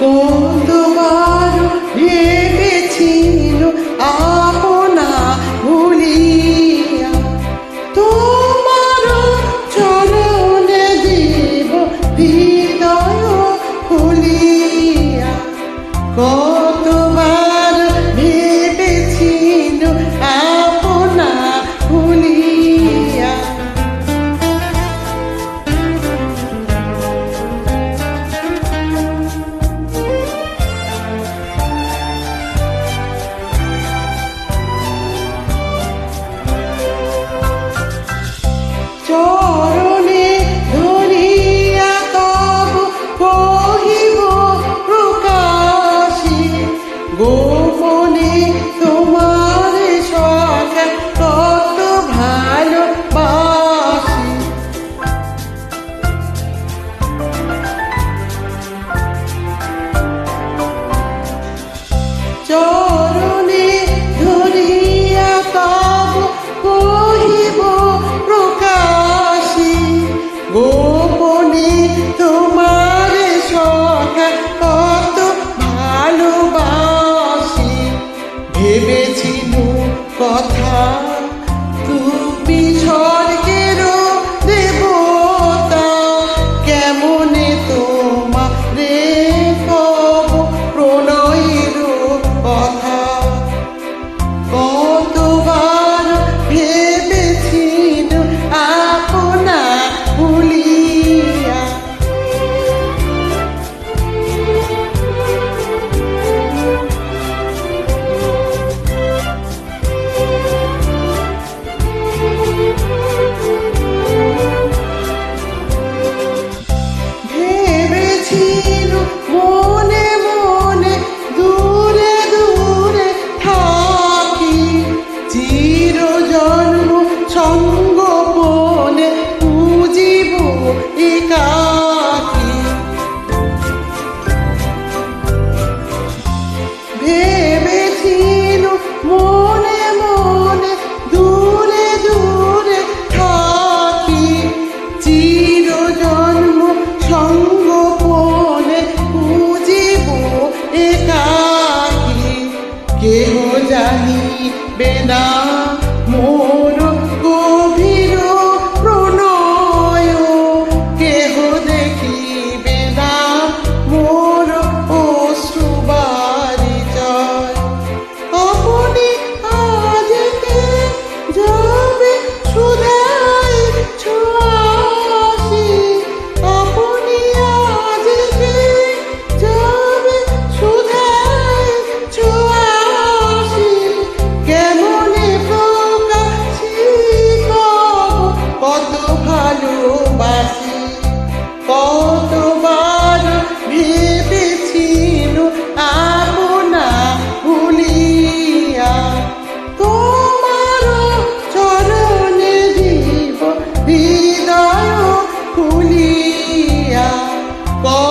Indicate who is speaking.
Speaker 1: কতবার ভেবেছিল আপনা ভুলিয়া? তোমার চরণে দেব হৃদয় ভুলিয়া love. Tiro 나 có